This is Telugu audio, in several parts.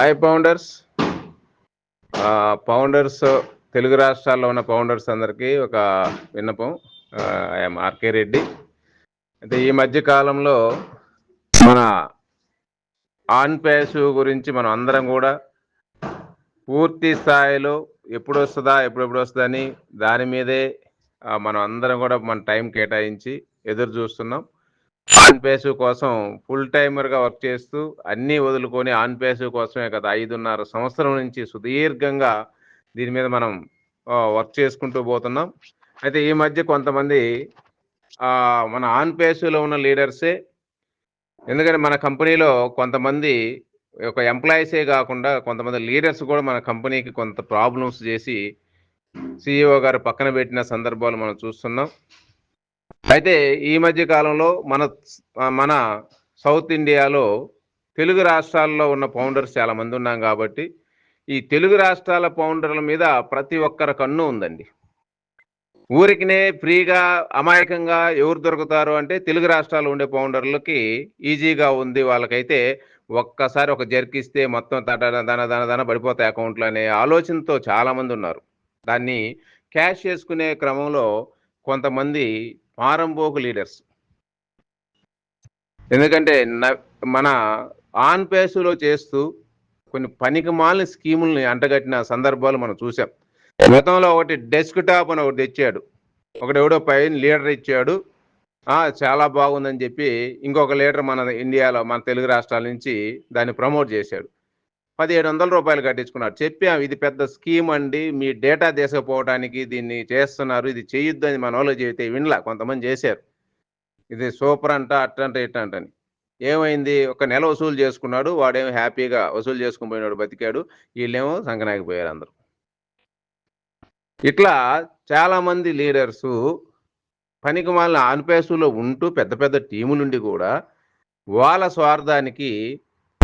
హాయ్ పౌండర్స్ పౌండర్స్ తెలుగు రాష్ట్రాల్లో ఉన్న పౌండర్స్ అందరికీ ఒక విన్నపం. ఐఎమ్ ఆర్కే రెడ్డి అయితే ఈ మధ్య కాలంలో మన ఆన్ ప్యాసివ్ గురించి మనం అందరం కూడా పూర్తి స్థాయిలో ఎప్పుడు వస్తుందా ఎప్పుడెప్పుడు వస్తుందని దాని మీదే మనం అందరం కూడా మన టైం కేటాయించి ఎదురు చూస్తున్నాం. ఆన్ పేసు కోసం ఫుల్ టైమర్గా వర్క్ చేస్తూ అన్నీ వదులుకొని ఆన్ పేసు కోసమే కదా ఐదున్నర సంవత్సరం నుంచి సుదీర్ఘంగా దీని మీద మనం వర్క్ చేసుకుంటూ పోతున్నాం. అయితే ఈ మధ్య కొంతమంది మన ఆన్ పేసులో ఉన్న లీడర్సే ఎందుకంటే మన కంపెనీలో కొంతమంది ఒక ఎంప్లాయీసే కాకుండా కొంతమంది లీడర్స్ కూడా మన కంపెనీకి కొంత ప్రాబ్లమ్స్ చేసి సిఇఓ గారు పక్కన పెట్టిన సందర్భాలు మనం చూస్తున్నాం. అయితే ఈ మధ్య కాలంలో మన మన సౌత్ ఇండియాలో తెలుగు రాష్ట్రాల్లో ఉన్న ఫౌండర్స్ చాలా మంది ఉన్నాం కాబట్టి ఈ తెలుగు రాష్ట్రాల ఫౌండర్ల మీద ప్రతి ఒక్కరి కన్ను ఉందండి. ఊరికినే ఫ్రీగా అమాయకంగా ఎవరు దొరుకుతారు అంటే తెలుగు రాష్ట్రాలు ఉండే ఫౌండర్లకి ఈజీగా ఉంది. వాళ్ళకైతే ఒక్కసారి ఒక జర్కిస్తే మొత్తం తట దన దన దన పడిపోతాయి అకౌంట్లు అనే ఆలోచనతో చాలామంది ఉన్నారు. దాన్ని క్యాష్ చేసుకునే క్రమంలో కొంతమంది పారంపోకు లీడర్స్ ఎందుకంటే న- మన ఆన్ పేసులో చేస్తూ కొన్ని పనికి మాలిన స్కీముల్ని అంటగట్టిన సందర్భాలు మనం చూసాం గతంలో ఒకటి డెస్క్ టాప్ అని ఒకటి తెచ్చాడు. ఒకటి ఎవడో పైన లీడర్ ఇచ్చాడు. చాలా బాగుందని చెప్పి ఇంకొక లీడర్ మన ఇండియాలో మన తెలుగు రాష్ట్రాల నుంచి దాన్ని ప్రమోట్ చేశాడు. పదిహేడు వందల రూపాయలు కట్టించుకున్నాడు చెప్పాం ఇది పెద్ద స్కీమ్ అండి. మీ డేటా తీసుకుపోవడానికి దీన్ని చేస్తున్నారు. ఇది చేయొద్దు అని మన వాళ్ళు చెబితే వినలా. కొంతమంది చేశారు. ఇది సూపర్ అంట అట్టంట ఇట్టంటని ఏమైంది? ఒక నెల వసూలు చేసుకున్నాడు. వాడేమో హ్యాపీగా వసూలు చేసుకుని పోయినాడు బతికాడు. వీళ్ళేమో సంకనాగిపోయారు అందరూ. ఇట్లా చాలామంది లీడర్స్ పనికి వాళ్ళని ఆన్పేసులో ఉంటూ పెద్ద పెద్ద టీములుండి కూడా వాళ్ళ స్వార్థానికి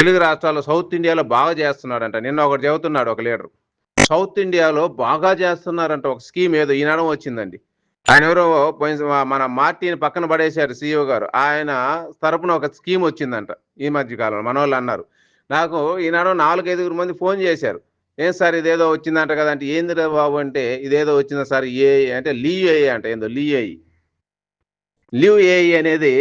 తెలుగు రాష్ట్రాల్లో సౌత్ ఇండియాలో బాగా చేస్తున్నాడంట. నిన్న ఒకటి చెబుతున్నాడు ఒక లీడర్. సౌత్ ఇండియాలో బాగా చేస్తున్నారంట ఒక స్కీమ్ ఏదో ఈనాడు వచ్చిందండి. ఆయన ఎవరో పోయిన మన మార్టీని పక్కన పడేశారు సీఈఓ గారు. ఆయన తరపున ఒక స్కీమ్ వచ్చిందంట ఈ మధ్య కాలంలో. మన వాళ్ళు అన్నారు. నాకు ఈనాడు నాలుగైదుగురు మంది ఫోన్ చేశారు. ఏం సార్ ఇదేదో వచ్చిందంట కదా అంటే ఏంది బాబు అంటే ఇదేదో వచ్చిందా సార్? ఏ అంటే లీవ్ ఏ అంట. ఏందో లీవ్ ఏఈ లీవ్ ఏఈ అనేది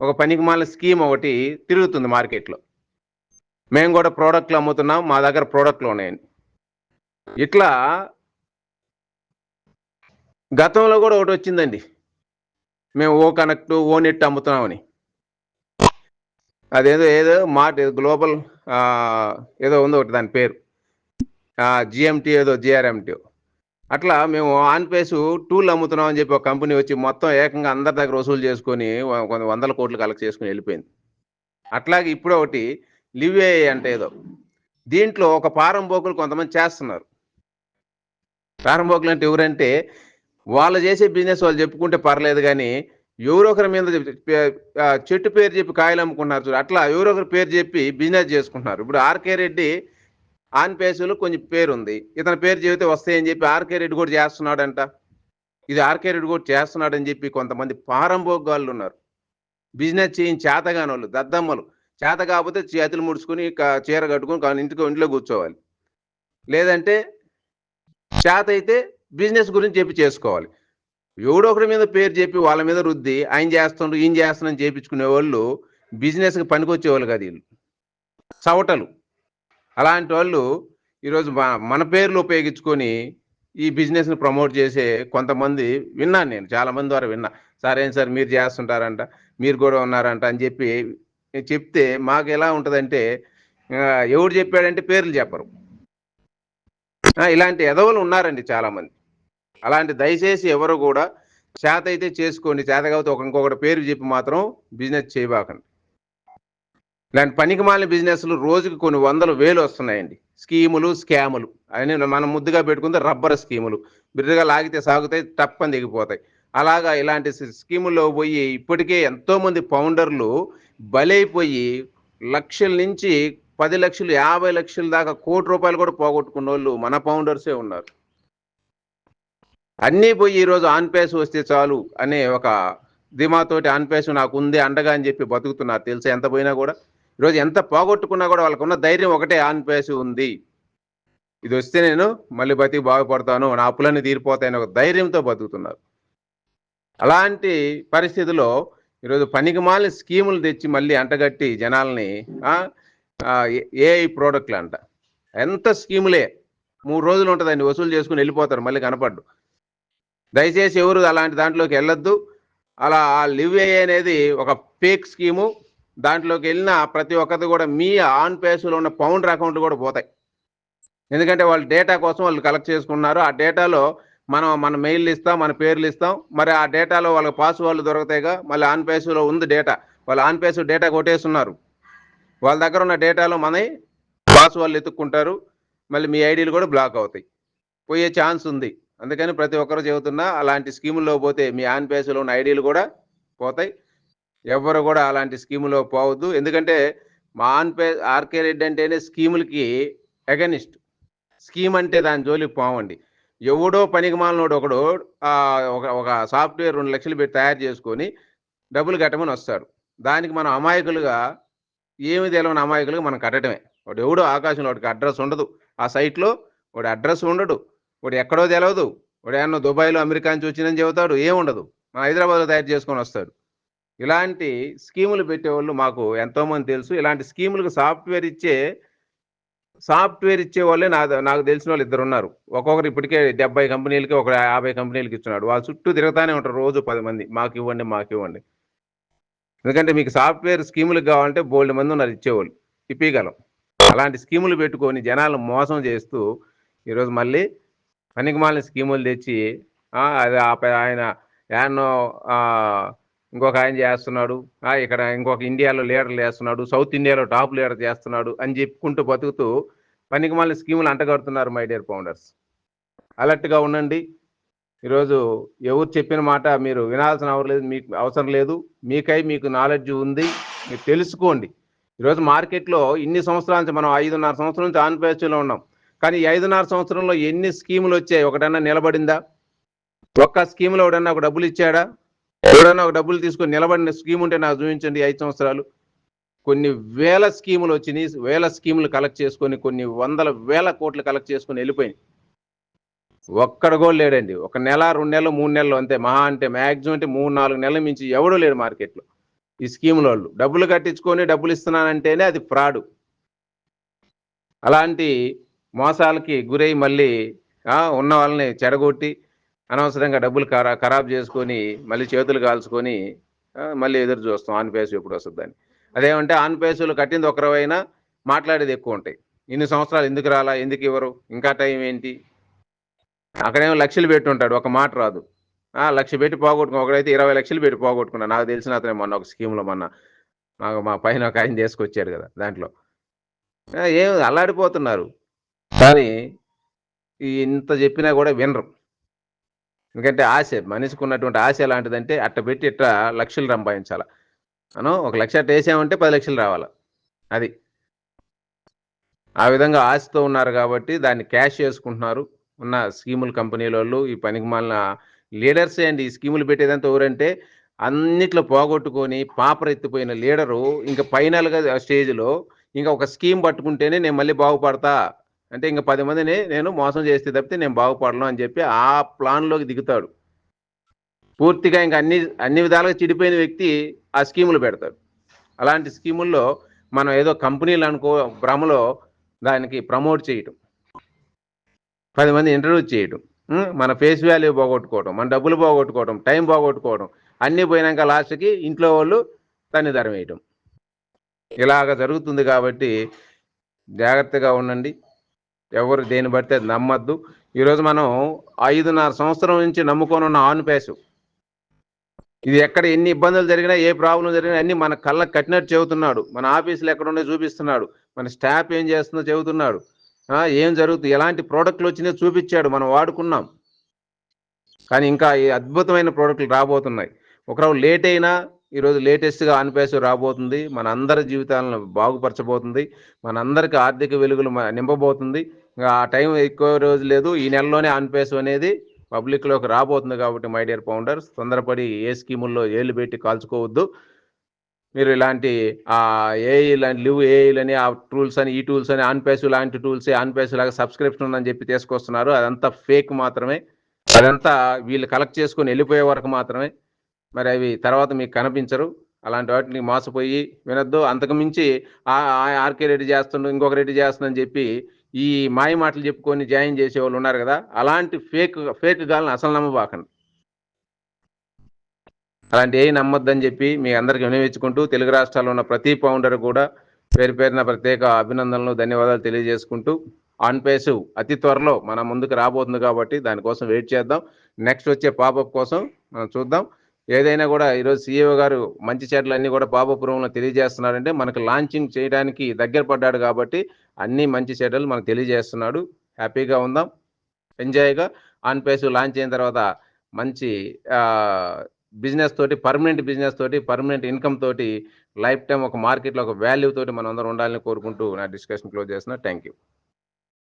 ఒక పనికి మాల స్కీమ్ ఒకటి తిరుగుతుంది మార్కెట్లో. మేము కూడా ప్రోడక్ట్లు అమ్ముతున్నాం మా దగ్గర ప్రోడక్ట్లు ఉన్నాయని ఇట్లా గతంలో కూడా ఒకటి వచ్చిందండి. మేము ఓ కనెక్ట్ ఓ నెట్ అమ్ముతున్నామని. అదేదో ఏదో మార్ట్ గ్లోబల్ ఏదో ఉంది ఒకటి దాని పేరు. జిఎంటీ ఏదో జిఆర్ఎంటీ అట్లా మేము ఆన్ పేస్ టూల్ అమ్ముతున్నాం అని చెప్పి ఒక కంపెనీ వచ్చి మొత్తం ఏకంగా అందరి దగ్గర వసూలు చేసుకొని కొన్ని వందల కోట్లు కలెక్ట్ చేసుకుని వెళ్ళిపోయింది. అట్లాగే ఇప్పుడు ఒకటి లివే అంటే ఏదో. దీంట్లో ఒక పారంపోకులు కొంతమంది చేస్తున్నారు. పారంపోకులు అంటే ఎవరంటే వాళ్ళు చేసే బిజినెస్ వాళ్ళు చెప్పుకుంటే పర్లేదు కానీ ఎవరో ఒకరి మీద చెట్టు పేరు చెప్పి కాయలు అమ్ముకున్నారు చూడు. అట్లా ఎవరో ఒకరి పేరు చెప్పి బిజినెస్ చేసుకుంటున్నారు. ఇప్పుడు ఆర్కే రెడ్డి ఆన్పేసులో కొంచెం పేరు ఉంది ఇతని పేరు చెబితే వస్తాయని చెప్పి ఆర్కే రెడ్డి కూడా చేస్తున్నాడంట. ఇది ఆర్కే రెడ్డి కూడా చేస్తున్నాడని చెప్పి కొంతమంది పారంభోగాళ్ళు ఉన్నారు. బిజినెస్ చేయించి చేతగాని వాళ్ళు దద్దమ్మలు. చేత కాకపోతే చేతులు ముడుచుకుని చీర కట్టుకుని ఇంటికి ఇంట్లో కూర్చోవాలి. లేదంటే చేత అయితే బిజినెస్ గురించి చెప్పి చేసుకోవాలి. ఎవడో ఒకరి మీద పేరు చెప్పి వాళ్ళ మీద రుద్ది ఆయన చేస్తుండ్రు ఈయన చేస్తున్నాను చేపించుకునే వాళ్ళు బిజినెస్కి పనికొచ్చేవాళ్ళు కాదు వీళ్ళు. చవటలు. అలాంటి వాళ్ళు ఈరోజు మన మన పేర్లు ఉపయోగించుకొని ఈ బిజినెస్ని ప్రమోట్ చేసే కొంతమంది విన్నాను నేను చాలా మంది ద్వారా విన్నా. సరే సార్ మీరు చేస్తుంటారంట మీరు కూడా ఉన్నారంట అని చెప్పి చెప్తే మాకు ఎలా ఉంటుందంటే ఎవడు చెప్పాడంటే పేర్లు చెప్పరు. ఆ, ఇలాంటి ఎదవలు ఉన్నారండి చాలా మంది అలాంటి దయచేసి ఎవరు కూడా చేత అయితే చేసుకోండి చేత కాబట్టి ఒక ఇంకొకటి పేరు చెప్పి మాత్రం బిజినెస్ చేయబాకండి. ఇలాంటి పనికి మాలిన బిజినెస్లు రోజుకి కొన్ని వందలు వేలు వస్తున్నాయండి. స్కీములు స్కాములు. అని మనం ముద్దుగా పెట్టుకుంటే రబ్బర్ స్కీములు. బిర్రగా లాగితే సాగుతాయి తప్పని దిగిపోతాయి అలాగా ఇలాంటి స్కీముల్లో పోయి ఇప్పటికే ఎంతో మంది ఫౌండర్లు బలైపోయి లక్షల నుంచి పది లక్షలు యాభై లక్షల దాకా కోటి రూపాయలు కూడా పోగొట్టుకున్న వాళ్ళు మన ఫౌండర్సే ఉన్నారు. అన్నీ పోయి ఈరోజు ఆన్పేసి వస్తే చాలు అనే ఒక ధీమాతోటి ఆన్పేస్ నాకు ఉంది అండగా అని చెప్పి బతుకుతున్నారు. తెలుసా ఎంత పోయినా కూడా? ఈరోజు ఎంత పోగొట్టుకున్నా కూడా వాళ్ళకు ఉన్న ధైర్యం ఒకటే ఆన్పేసి ఉంది. ఇది వస్తే నేను మళ్ళీ బతికి బాగుపడతాను నా అప్పులన్నీ తీరిపోతాయని ఒక ధైర్యంతో బతుకుతున్నారు. అలాంటి పరిస్థితిలో ఈరోజు పనికి మాలిన స్కీములు తెచ్చి మళ్ళీ అంటగట్టి జనాల్ని ఏఐ ప్రోడక్ట్లు అంట. ఎంత స్కీములే? మూడు రోజులు ఉంటుందండి వసూలు చేసుకుని వెళ్ళిపోతారు మళ్ళీ కనపడ్డు. దయచేసి ఎవరు అలాంటి దాంట్లోకి వెళ్ళొద్దు. అలా ఆ లివ్ ఏ అనేది ఒక ఫేక్ స్కీము. దాంట్లోకి వెళ్ళిన ప్రతి ఒక్కటి కూడా మీ ఆన్ పేస్లో ఉన్న పౌండర్ అకౌంట్లు కూడా పోతాయి. ఎందుకంటే వాళ్ళు డేటా కోసం వాళ్ళు కలెక్ట్ చేసుకున్నారు. ఆ డేటాలో మనం మన మెయిల్ ఇస్తాం మన పేర్లు ఇస్తాం. మరి ఆ డేటాలో వాళ్ళ పాస్వర్డ్లు దొరుకుతాయిగా మళ్ళీ ఆన్ పేసులో ఉంది డేటా వాళ్ళు ఆన్ పేసు డేటా కొట్టేస్తున్నారు. వాళ్ళ దగ్గర ఉన్న డేటాలో మన పాస్వర్డ్లు ఎత్తుక్కుంటారు మళ్ళీ మీ ఐడీలు కూడా బ్లాక్ అవుతాయి. పోయే ఛాన్స్ ఉంది. అందుకని ప్రతి ఒక్కరు చెబుతున్నా అలాంటి స్కీముల్లో పోతే మీ ఆన్ పేసులో ఉన్న ఐడీలు కూడా పోతాయి. ఎవరు కూడా అలాంటి స్కీములో పోవద్దు. ఎందుకంటే మా ఆన్ పే ఆర్కే రెడ్డి అంటేనే స్కీములకి అగనిస్ట్ స్కీమ్ అంటే దాని జోలికి పోవండి. ఎవడో పనికి మాలినోడు ఒకడు ఒక ఒక సాఫ్ట్వేర్ రెండు లక్షలు పెట్టి తయారు చేసుకొని డబ్బులు కట్టమని వస్తాడు. దానికి మనం అమాయకులుగా ఏమి తెలియని అమాయకులుగా మనం కట్టడమే. వాడు ఎవడో ఆకాశంలో వాడికి అడ్రస్ ఉండదు. ఆ సైట్లో వాడి అడ్రస్ ఉండడు. వాడు ఎక్కడో తెలియదు వాడు ఏమన్నా దుబాయ్లో అమెరికా నుంచి వచ్చిందని చెబుతాడు. ఏముండదు మన హైదరాబాద్లో తయారు చేసుకొని వస్తాడు. ఇలాంటి స్కీములు పెట్టేవాళ్ళు మాకు ఎంతోమంది తెలుసు. ఇలాంటి స్కీములకు సాఫ్ట్వేర్ ఇచ్చే సాఫ్ట్వేర్ ఇచ్చే వాళ్ళే నా నాకు తెలిసిన వాళ్ళు ఇద్దరు ఉన్నారు ఒక్కొక్కరు ఇప్పటికే డెబ్బై కంపెనీలకి ఒక యాభై కంపెనీలకి ఇస్తున్నాడు. వాళ్ళు చుట్టూ తిరుగుతానే ఉంటారు రోజు పది మంది. మాకు ఇవ్వండి మాకు ఇవ్వండి. ఎందుకంటే మీకు సాఫ్ట్వేర్ స్కీములకు కావాలంటే బోల్డ్ మంది ఉన్నారు ఇచ్చేవాళ్ళు. ఇప్పగలం అలాంటి స్కీములు పెట్టుకొని జనాలు మోసం చేస్తూ ఈరోజు మళ్ళీ పనికిమాలిన స్కీములు తెచ్చి అది ఆయన యాన్నో ఇంకొక ఆయన చేస్తున్నాడు ఇక్కడ ఇంకొక ఇండియాలో లీడర్లు చేస్తున్నాడు సౌత్ ఇండియాలో టాప్ లీడర్ చేస్తున్నాడు అని చెప్పుకుంటూ బతుకుతూ పనికి మళ్ళీ స్కీములు అంటగడుతున్నారు మై డియర్ ఫౌండర్స్. అలర్ట్గా ఉండండి. ఈరోజు ఎవరు చెప్పిన మాట మీరు వినాల్సిన అవసరం లేదు మీకు అవసరం లేదు. మీకై మీకు నాలెడ్జ్ ఉంది మీరు తెలుసుకోండి. ఈరోజు మార్కెట్లో ఇన్ని సంవత్సరాల నుంచి మనం ఐదున్నర సంవత్సరం నుంచి ఆంధ్రప్రదేశ్లో ఉన్నాం. కానీ ఐదున్నర సంవత్సరంలో ఎన్ని స్కీములు వచ్చాయి? ఒకటన్నా నిలబడిందా? ఒక్క స్కీమ్లో ఒకడన్నా ఒక డబ్బులు ఇచ్చాడా? ఎవడన్నా ఒక డబ్బులు తీసుకొని నిలబడిన స్కీమ్ ఉంటే నాకు చూపించండి ఐదు సంవత్సరాలు. కొన్ని వేల స్కీములు వచ్చినాయి. వేల స్కీములు కలెక్ట్ చేసుకొని కొన్ని వందల వేల కోట్లు కలెక్ట్ చేసుకొని వెళ్ళిపోయినాయి. ఒక్కడ కూడా లేడండి. ఒక నెల రెండు నెలలు మూడు నెలలు అంతే. మహా అంటే మ్యాక్సిమం అంటే మూడు నాలుగు నెలల మించి ఎవడూ లేడు మార్కెట్లో ఈ స్కీముల వాళ్ళు. డబ్బులు కట్టించుకొని డబ్బులు ఇస్తున్నానంటేనే అది ఫ్రాడు అలాంటి మోసాలకి గురై మళ్ళీ ఉన్న వాళ్ళని చెడగొట్టి అనవసరంగా డబ్బులు ఖరా ఖరాబ్ చేసుకొని మళ్ళీ చేతులు కాల్చుకొని మళ్ళీ ఎదురు చూస్తాం. ఆన్ పేసు ఎప్పుడు వస్తుందని. అదేమంటే ఆన్ పేసులు కట్టింది ఒకరవైనా మాట్లాడేది ఎక్కువ ఉంటాయి. ఇన్ని సంవత్సరాలు ఎందుకు రాలా? ఎందుకు ఇవ్వరు? ఇంకా టైం ఏంటి? అక్కడేమో లక్షలు పెట్టుంటాడు. ఒక మాట రాదు. లక్ష పెట్టి పోగొట్టుకుని ఒకడైతే ఇరవై లక్షలు పెట్టి పోగొట్టుకున్నా. నాకు తెలిసిన అతనే మొన్న ఒక స్కీమ్లో మొన్న నాకు మా పైన ఒక ఆయన చేసుకొచ్చాడు కదా దాంట్లో. ఏం అల్లాడిపోతున్నారు. కానీ ఇంత చెప్పినా కూడా వినరు. ఎందుకంటే ఆశ మనిషికి ఉన్నటువంటి ఆశ ఎలాంటిదంటే అట్ట పెట్టి ఇట్ట లక్షలు సంపాదించాల. మనం ఒక లక్ష అట్ట వేసామంటే పది లక్షలు రావాలి. అది. ఆ విధంగా ఆశతో ఉన్నారు కాబట్టి దాన్ని క్యాష్ చేసుకుంటున్నారు. ఉన్న స్కీముల కంపెనీల వాళ్ళు ఈ పనికి మాలిన లీడర్సే అండి ఈ స్కీములు పెట్టేదంతా ఎవరంటే అన్నిట్లో పోగొట్టుకొని పాపరెత్తిపోయిన లీడరు. ఇంకా ఫైనల్గా స్టేజ్లో ఇంకా ఒక స్కీమ్ పట్టుకుంటేనే నేను మళ్ళీ బాగుపడతా అంటే ఇంకా పది మందిని నేను మోసం చేస్తే తప్పితే నేను బాగుపడను అని చెప్పి ఆ ప్లాన్లోకి దిగుతాడు. పూర్తిగా ఇంకా అన్ని అన్ని విధాలుగా చెడిపోయిన వ్యక్తి ఆ స్కీములు పెడతాడు. అలాంటి స్కీముల్లో మనం ఏదో కంపెనీలు అనుకో భ్రమలో దానికి ప్రమోట్ చేయటం. పది మంది ఇంట్రడ్యూస్ చేయటం. మన ఫేస్ వాల్యూ పోగొట్టుకోవడం మన డబ్బులు పోగొట్టుకోవడం టైం పోగొట్టుకోవడం అన్నీ పోయినాక లాస్ట్కి ఇంట్లో వాళ్ళు దాన్ని ధర వేయటం ఇలాగ జరుగుతుంది కాబట్టి జాగ్రత్తగా ఉండండి. ఎవరు దేని పడితే నమ్మద్దు. ఈరోజు మనం ఐదున్నర సంవత్సరం నుంచి నమ్ముకొని ఉన్న ఆన్ పేసు. ఇది ఎక్కడ ఎన్ని ఇబ్బందులు జరిగినా ఏ ప్రాబ్లం జరిగినా అన్ని మన కళ్ళకు కట్టినట్టు చెబుతున్నాడు. మన ఆఫీసులు ఎక్కడ చూపిస్తున్నాడు. మన స్టాఫ్ ఏం చేస్తుందో చెబుతున్నాడు. ఏం జరుగుతుంది ఎలాంటి ప్రోడక్ట్లు వచ్చినాయో చూపించాడు. మనం వాడుకున్నాం. కానీ ఇంకా ఈ అద్భుతమైన ప్రోడక్ట్లు రాబోతున్నాయి. ఒకరవు లేట్ అయినా ఈరోజు లేటెస్ట్గా ఆన్పేస్ రాబోతుంది. మన అందరి జీవితాలను బాగుపరచబోతుంది. మన అందరికి ఆర్థిక వెలుగులు నింపబోతుంది. ఆ టైం ఎక్కువ రోజు లేదు. ఈ నెలలోనే ఆన్పేస్ అనేది పబ్లిక్లోకి రాబోతుంది కాబట్టి మై డియర్ ఫౌండర్స్ తొందరపడి ఏ స్కీముల్లో ఏళ్ళు పెట్టి కాల్చుకోవద్దు. మీరు ఇలాంటి ఏఐ లాంటి లివ్ ఏఐలని ఆ టూల్స్ అని ఈ టూల్స్ అని అన్పేసు లాంటి టూల్స్ అన్పేసు లాగా సబ్స్క్రిప్షన్ ఉందని చెప్పి తీసుకొస్తున్నారు. అదంతా ఫేక్ మాత్రమే. అదంతా వీళ్ళు కలెక్ట్ చేసుకొని వెళ్ళిపోయే వరకు మాత్రమే. మరి అవి తర్వాత మీకు కనిపించరు. అలాంటి వాటిని మోసపోయి వినొద్దు. అంతకు మించి ఆర్కే రెడ్డి చేస్తుండ్రు ఇంకొక రెడ్డి చేస్తుందని చెప్పి ఈ మాయ మాటలు చెప్పుకొని జాయిన్ చేసే వాళ్ళు ఉన్నారు కదా అలాంటి ఫేక్ ఫేక్ గాలను అసలు నమ్మబాకండి. అలాంటి ఏ నమ్మొద్దని చెప్పి మీ అందరికి వినవించుకుంటూ తెలుగు రాష్ట్రాల్లో ఉన్న ప్రతి ఫౌండర్ కూడా పేరు పేరున ప్రత్యేక అభినందనలు ధన్యవాదాలు తెలియజేసుకుంటూ ఆన్ పేసు అతి త్వరలో మన ముందుకు రాబోతుంది కాబట్టి దానికోసం వెయిట్ చేద్దాం. నెక్స్ట్ వచ్చే పాపప్ కోసం మనం చూద్దాం. ఏదైనా కూడా ఈరోజు సీఈఓ గారు మంచి చెడ్లు అన్ని కూడా బాబాపురంలో తెలియజేస్తున్నారంటే మనకు లాంచింగ్ చేయడానికి దగ్గర పడ్డాడు కాబట్టి అన్ని మంచి చెడ్డలు మనకు తెలియజేస్తున్నాడు. హ్యాపీగా ఉందాం. ఎంజాయ్గా ఆన్ పేసు లాంచ్ అయిన తర్వాత మంచి బిజినెస్ తోటి పర్మనెంట్ బిజినెస్ తోటి పర్మనెంట్ ఇన్కమ్ తోటి లైఫ్ టైం ఒక మార్కెట్లో ఒక వాల్యూ తోటి మనం అందరం ఉండాలని కోరుకుంటూ నా డిస్కషన్ క్లోజ్ చేస్తున్నా. Thank you